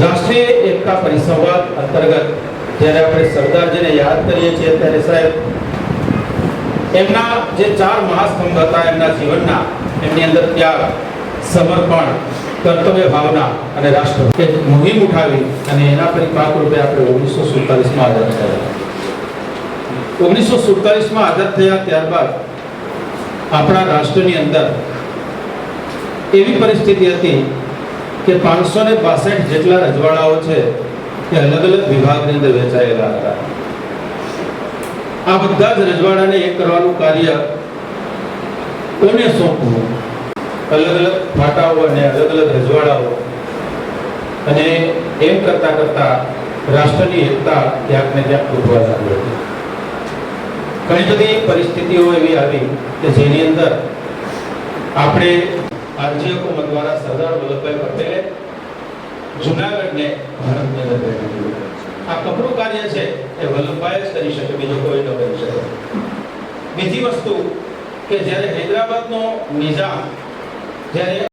રાષ્ટ્રીય એકતા પરિસંવાદ અંતર્ગત જ્યારે આપણે સરદારજીને યાદ કરીએ છીએ ત્યારે સાહેબ, એમના જે ચાર મહાસ્તંભ હતા, એમના જીવનના, એમની અંદર ત્યાગ, સમર્પણ, કર્તવ્ય ભાવના અને રાષ્ટ્ર કે મુહિમ ઉઠાવી અને એના પરિપાક રૂપે આપણે ઓગણીસો સુડતાલીસમાં આઝાદ થયા. ઓગણીસો સુડતાલીસમાં આઝાદ થયા ત્યારબાદ આપણા રાષ્ટ્રની અંદર એવી પરિસ્થિતિ હતી કે પાંચસો ને બાસઠ જેટલા રજવાડાઓ છે કે અલગ અલગ વિભાગની અંદર વહેંચાયેલા હતા. આ બધા જ રજવાડાને એક કરવાનું કાર્ય કોને સોંપવું? અલગ અલગ ફાટાઓ અને અલગ અલગ રજવાડાઓ. અને એમ કરતા કરતા રાષ્ટ્રની એકતા ક્યાંક ને ક્યાંક તૂટવા લાગી હતી. ઘણી બધી પરિસ્થિતિઓ એવી આવી કે જેની અંદર આપણે આરજી હુકુમત દ્વારા સરદાર વલ્લભભાઈ પટેલે જુનાગઢને ભારતની અંદર બેઠું આ કપરું કાર્ય છે એ વલ્લભભાઈ જ કરી શકે, બીજો કોઈ ન કરી શકે. બીજી વસ્તુ કે જ્યારે હૈદરાબાદનો નિઝામ, જ્યારે